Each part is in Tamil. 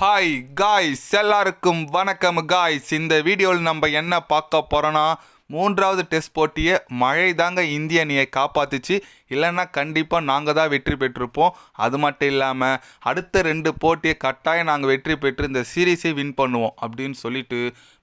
ஹாய் காய்ஸ் எல்லாருக்கும் வணக்கம் காய்ஸ் இந்த வீடியோவில் நம்ம என்ன பார்க்க போகிறோன்னா மூன்றாவது டெஸ்ட் போட்டியை மழை தாங்க இந்திய அணியை காப்பாற்றுச்சு இல்லைன்னா கண்டிப்பாக நாங்கள் தான் வெற்றி பெற்றிருப்போம். அது மட்டும் இல்லாமல் அடுத்த ரெண்டு போட்டியை கட்டாயம் நாங்கள் வெற்றி பெற்று இந்த சீரீஸை வின் பண்ணுவோம் அப்படின்னு சொல்லிட்டு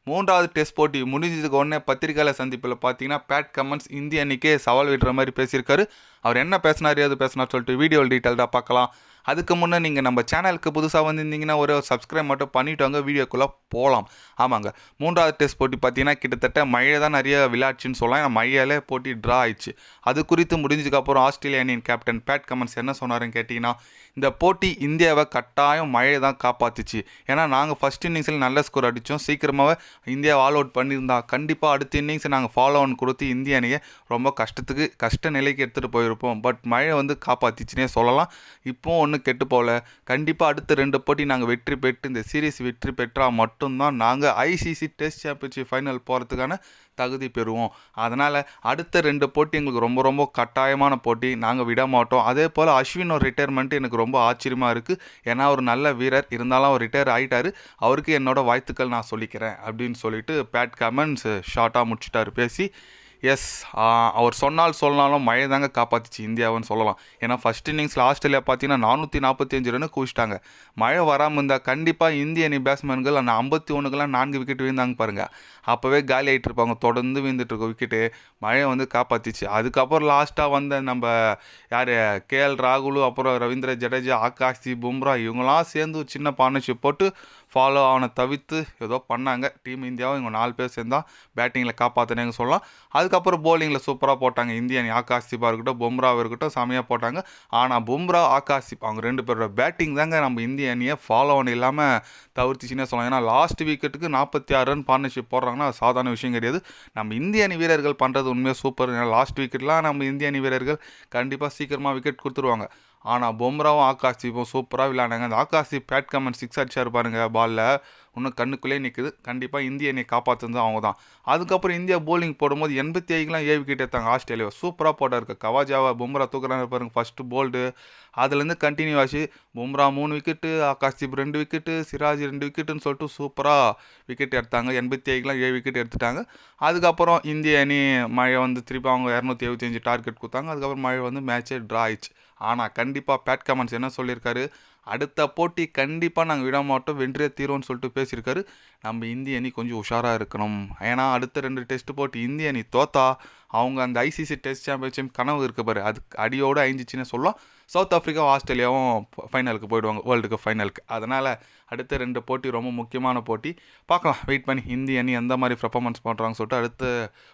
மூன்றாவது டெஸ்ட் போட்டி முடிஞ்சதுக்கு உடனே பத்திரிகையாளர் சந்திப்பில் பார்த்தீங்கன்னா பேட் கமன்ஸ் இந்திய அணிக்கே சவால் விடுற மாதிரி பேசியிருக்காரு. அவர் என்ன பேசினார் ஏது பேசினார் சொல்லிட்டு வீடியோ டீட்டெயில்டாக பார்க்கலாம். அதுக்கு முன்னே நீங்கள் நம்ம சேனலுக்கு புதுசாக வந்திருந்தீங்கன்னா ஒரு சப்ஸ்கிரைப் மட்டும் பண்ணிவிட்டு வாங்க வீடியோக்குள்ளே போகலாம் ஆமாங்க. மூன்றாவது டெஸ்ட் போட்டி பார்த்தீங்கன்னா கிட்டத்தட்ட மழை தான் நிறைய விளையாட்டுன்னு சொல்லலாம். ஏன்னா மழையாலே போட்டி ட்ரா ஆயிடுச்சு. அது குறித்து முடிஞ்சதுக்கப்புறம் ஆஸ்திரேலிய அணியின் கேப்டன் பேட் கமன்ஸ் என்ன சொன்னாருன்னு கேட்டிங்கன்னா இந்த போட்டி இந்தியாவை கட்டாயம் மழையை தான் காப்பாற்றுச்சு ஏன்னா நாங்கள் ஃபஸ்ட் இன்னிங்ஸில் நல்ல ஸ்கோர் அடித்தோம் சீக்கிரமாகவே இந்தியா ஆல் அவுட் பண்ணியிருந்தா கண்டிப்பாக அடுத்த இன்னிங்ஸை நாங்கள் ஃபாலோ ஆன் கொடுத்து இந்திய அணியை ரொம்ப கஷ்டத்துக்கு கஷ்ட நிலைக்கு எடுத்துகிட்டு போயிருப்போம். பட் மழை வந்து காப்பாற்றிச்சுனே சொல்லலாம். இப்போ ஒன்றும் கெட்டு போகல. கண்டிப்பாக அடுத்த ரெண்டு போட்டி நாங்கள் வெற்றி பெற்று இந்த சீரீஸ் வெற்றி பெற்றால் மட்டும்தான் நாங்கள் ஐசிசி டெஸ்ட் சாம்பியன்ஷிப் ஃபைனல் போகிறதுக்கான தகுதி பெறுவோம். அதனால் அடுத்த ரெண்டு போட்டி எங்களுக்கு ரொம்ப ரொம்ப கட்டாயமான போட்டி. நாங்கள் விட மாட்டோம். அதே போல் அஸ்வின் ஒரு ரிட்டையர்மெண்ட் எனக்கு ரொம்ப ஆச்சரியமாக இருக்குது ஏன்னா ஒரு நல்ல வீரர். இருந்தாலும் அவர் ரிட்டையர் ஆகிட்டார் அவருக்கு என்னோட வாழ்த்துக்கள் நான் சொல்லிக்கிறேன் அப்படின்னு சொல்லிட்டு பேட் கமெண்ட்ஸ் ஷார்ட்டாக முடிச்சிட்டாரு. பேசி எஸ் அவர் சொன்னால் சொன்னாலும் மழை தாங்க காப்பாற்றிச்சு இந்தியாவுன்னு சொல்லலாம். ஏன்னா ஃபஸ்ட் இன்னிங்ஸில் ஆஸ்திரேலியா பார்த்தீங்கன்னா நானூற்றி நாற்பத்தி அஞ்சு ரன் குவிச்சிட்டாங்க. மழை வராமல் இருந்தால் கண்டிப்பாக இந்திய அணி பேட்ஸ்மேன்கள் அந்த ஐம்பத்தி ஒன்றுக்கெல்லாம் நான்கு விக்கெட் விழுந்தாங்க பாருங்கள் அப்போவே காலி ஆகிட்டு இருப்பாங்க. தொடர்ந்து விழுந்துட்டு இருக்க விக்கெட்டு மழை வந்து காப்பாற்றிச்சு அதுக்கப்புறம் லாஸ்ட்டாக வந்த நம்ம யார்? கேஎல் ராகுலு அப்புறம் ரவீந்திர ஜடேஜா ஆகாஷி பும்ரா இவங்களாம் சேர்ந்து ஒரு சின்ன பார்ட்னர்ஷிப் போட்டு ஃபாலோ அவனை தவிர்த்து ஏதோ பண்ணாங்க. டீம் இந்தியாவும் இவங்க நாலு பேர் சேர்ந்தால் பேட்டிங்கில் காப்பாற்றினேங்க சொல்லலாம். அதுக்கு அதுக்கப்புறம் போலிங்கில் சூப்பராக போட்டாங்க. இந்திய அணி ஆகாஷ் இருக்கட்டும் பும்ராவாக இருக்கட்டும் செமையாக போட்டாங்க. ஆனால் பும்ரா ஆகாஷிப் அவங்க ரெண்டு பேரோட பேட்டிங் தாங்க நம்ம இந்திய அணியை ஃபாலோ ஒன் இல்லாமல் தவிர்த்துச்சுன்னே சொல்லலாம். ஏன்னா லாஸ்ட் விக்கெட்டுக்கு நாற்பத்தி ஆறு ரன் பார்ட்னர்ஷிப் போடுறாங்கன்னா அது சாதாரண விஷயம் கிடையாது. நம்ம இந்திய அணி வீரர்கள் பண்ணுறது உண்மையாக சூப்பர் ஏன்னா லாஸ்ட் விக்கெட்லாம் நம்ம இந்திய அணி வீரர்கள் கண்டிப்பாக சீக்கிரமாக விக்கெட் கொடுத்துருவாங்க. ஆனால் பொம்ராவும் ஆகாஷ் தீப்பும் சூப்பராக விளையாண்டாங்க அந்த Akash Deep bat comment six அடிச்சார் பாருங்க பாலில் இன்னும் கண்ணுக்குள்ளே நிற்குது கண்டிப்பாக இந்திய அணியை காப்பாற்றுறது அவங்க தான் அதுக்கப்புறம் இந்தியா போலிங் போடும்போது எண்பத்தி ஐக்குலாம் ஏழு விக்கெட் எடுத்தாங்க ஆஸ்திரேலியா. சூப்பராக போட்டார். கவாஜாவை பும்ரா தூக்குறாங்க பாருங்க ஃபஸ்ட்டு போல்டு அதுலேருந்து கண்டினியூ ஆச்சு. பும்ரா மூணு விக்கெட்டு ஆகாஷ் தீப் ரெண்டு விக்கெட்டு சிராஜ் ரெண்டு விக்கெட்டுன்னு சொல்லிட்டு சூப்பராக விக்கெட் எடுத்தாங்க. எண்பத்தி ஐக்குலாம் ஏழு விக்கெட் எடுத்துட்டாங்க. அதுக்கப்புறம் இந்திய அணி மழை வந்து திருப்பி அவங்க இரநூத்தி எழுபத்தஞ்சு டார்கெட் கொடுத்தாங்க. அதுக்கப்புறம் மழை வந்து மேட்சே ட்ரா ஆயிடுச்சு. ஆனால் கண்டிப்பாக பேட் கமெண்ட்ஸ் என்ன சொல்லியிருக்காரு? அடுத்த போட்டி கண்டிப்பாக நாங்கள் விட மாட்டோம் வென்றே தீரோன்னு சொல்லிட்டு பேசியிருக்காரு. நம்ம இந்திய அணி கொஞ்சம் உஷாராக இருக்கணும். ஏன்னா அடுத்த ரெண்டு டெஸ்ட் போட்டி இந்திய அணி தோத்தா அவங்க அந்த ஐசிசி டெஸ்ட் சாம்பியன்ஷிப் கனவு இருக்கு பாரு. அது அடியோடு அழிஞ்சிச்சின்னு சொல்லலாம். சவுத் ஆஃப்ரிக்கா ஆஸ்திரேலியாவும் ஃபைனலுக்கு போயிடுவாங்க வேர்ல்டு கப் ஃபைனலுக்கு அதனால் அடுத்த ரெண்டு போட்டி ரொம்ப முக்கியமான போட்டி. பார்க்கலாம். வெயிட் பண்ணி இந்திய அணி எந்த மாதிரி பர்ஃபார்மன்ஸ் பண்ணுறாங்கன்னு சொல்லிட்டு அடுத்த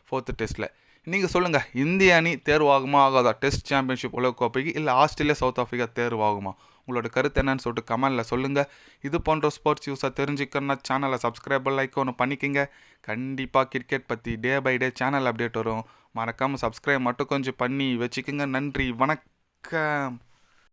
ஃபோர்த்து டெஸ்ட்டில் நீங்கள் சொல்லுங்கள் இந்திய அணி தேர்வாகுமா ஆகாதா? டெஸ்ட் சாம்பியன்ஷிப் உலகக்கோப்பைக்கு இல்லை ஆஸ்திரேலியா சவுத் ஆஃப்ரிக்கா தேர்வாகுமா? உங்களோட கருத்து என்னன்னு சொல்லிட்டு கமெண்டில் சொல்லுங்கள் இது போன்ற ஸ்போர்ட்ஸ் யூஸாக தெரிஞ்சுக்கணும்னா சேனலை சப்ஸ்கிரைப் லைக் ஒன்று பண்ணிக்கோங்க. கண்டிப்பாக கிரிக்கெட் பற்றி day by day channel update வரும். மறக்காமல் சப்ஸ்கிரைப் மட்டும் கொஞ்சம் பண்ணி வச்சுக்கோங்க. நன்றி வணக்கம்.